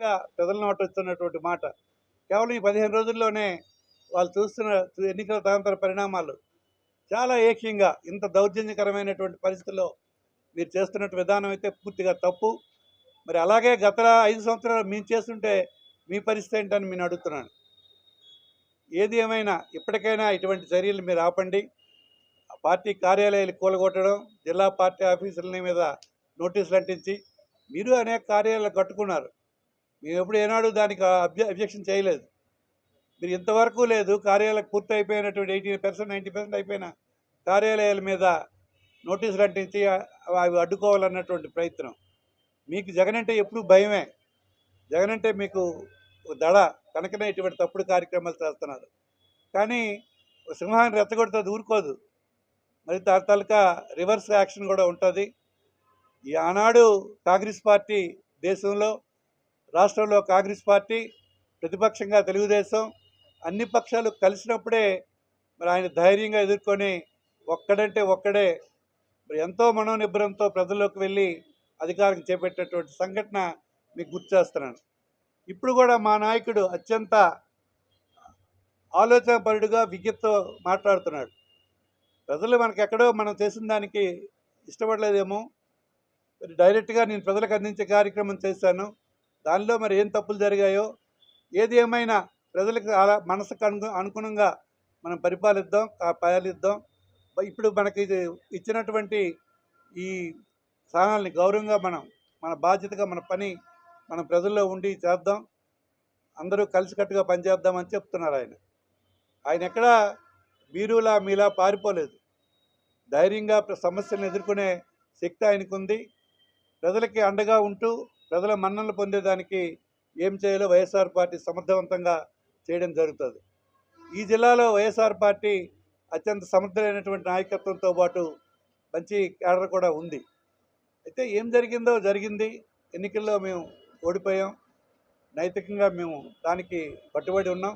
గా ప్రజల నోట వస్తున్నటువంటి మాట. కేవలం ఈ పదిహేను రోజుల్లోనే వాళ్ళు చూస్తున్న ఎన్నికల తదనంతర పరిణామాలు చాలా ఏక్యంగా ఇంత దౌర్జన్యకరమైనటువంటి పరిస్థితుల్లో మీరు చేస్తున్నట్టు విధానం అయితే పూర్తిగా తప్పు. మరి అలాగే గత ఐదు సంవత్సరాలు మేము చేస్తుంటే మీ పరిస్థితి ఏంటని నేను అడుగుతున్నాను. ఏది ఏమైనా ఇప్పటికైనా ఇటువంటి చర్యలు మీరు ఆపండి. పార్టీ కార్యాలయాలు కూలగొట్టడం జిల్లా పార్టీ ఆఫీసుల మీద నోటీసులు అంటించి మీరు అనేక కార్యాలయాలు కట్టుకున్నారు. మేము ఎప్పుడు ఏనాడు దానికి అబ్జె అబ్జెక్షన్ చేయలేదు. మీరు ఇంతవరకు లేదు కార్యాలయం పూర్తి అయిపోయినటువంటి ఎయిటీ పర్సెంట్ నైంటీ పర్సెంట్ అయిపోయిన కార్యాలయాల మీద నోటీసులు అంటించి అవి అడ్డుకోవాలన్నటువంటి ప్రయత్నం. మీకు జగన్ అంటే ఎప్పుడు భయమే. జగన్ అంటే మీకు దడ కనుకనే ఇటువంటి తప్పుడు కార్యక్రమాలు చేస్తున్నారు. కానీ సింహాన్ని రెచ్చగొడితే ఊరుకోదు. మరి దాని రివర్స్ యాక్షన్ కూడా ఉంటుంది. ఈ ఆనాడు కాంగ్రెస్ పార్టీ దేశంలో రాష్ట్రంలో కాంగ్రెస్ పార్టీ ప్రతిపక్షంగా తెలుగుదేశం అన్ని పక్షాలు కలిసినప్పుడే మరి ఆయన ధైర్యంగా ఎదుర్కొని ఒక్కడంటే ఒక్కడే మరి ఎంతో మనోనిబ్బరంతో ప్రజల్లోకి వెళ్ళి అధికారం చేపట్టేటువంటి సంఘటన మీకు గుర్తు చేస్తున్నాను. ఇప్పుడు కూడా మా నాయకుడు అత్యంత ఆలోచనపరుడుగా విజ్ఞతతో మాట్లాడుతున్నాడు. ప్రజలు మనకు ఎక్కడో మనం చేసిన దానికి ఇష్టపడలేదేమో. మరి డైరెక్ట్గా నేను ప్రజలకు అందించే కార్యక్రమం చేశాను. దానిలో మరి ఏం తప్పులు జరిగాయో ఏది ఏమైనా ప్రజలకు అలా మనసుకు అను అనుగుణంగా మనం పరిపాలిద్దాం కా- పాలిద్దాం. ఇప్పుడు మనకి ఇది ఇచ్చినటువంటి ఈ స్థానాల్ని గౌరవంగా మనం మన బాధ్యతగా మన పని మనం ప్రజల్లో ఉండి చేద్దాం. అందరూ కలిసికట్టుగా పనిచేద్దామని చెప్తున్నారు ఆయన. ఆయన ఎక్కడా మీరులా మీలా పారిపోలేదు. ధైర్యంగా సమస్యలను ఎదుర్కొనే శక్తి ఆయనకుంది. ప్రజలకి అండగా ఉంటూ ప్రజల మన్ననలు పొందేదానికి ఏం చేయాలో వైఎస్ఆర్ పార్టీ సమర్థవంతంగా చేయడం జరుగుతుంది. ఈ జిల్లాలో వైఎస్ఆర్ పార్టీ అత్యంత సమర్థులైనటువంటి నాయకత్వంతో పాటు మంచి క్యాడర్ కూడా ఉంది. అయితే ఏం జరిగిందో జరిగింది. ఎన్నికల్లో మేము ఓడిపోయాం. నైతికంగా మేము దానికి కట్టుబడి ఉన్నాం.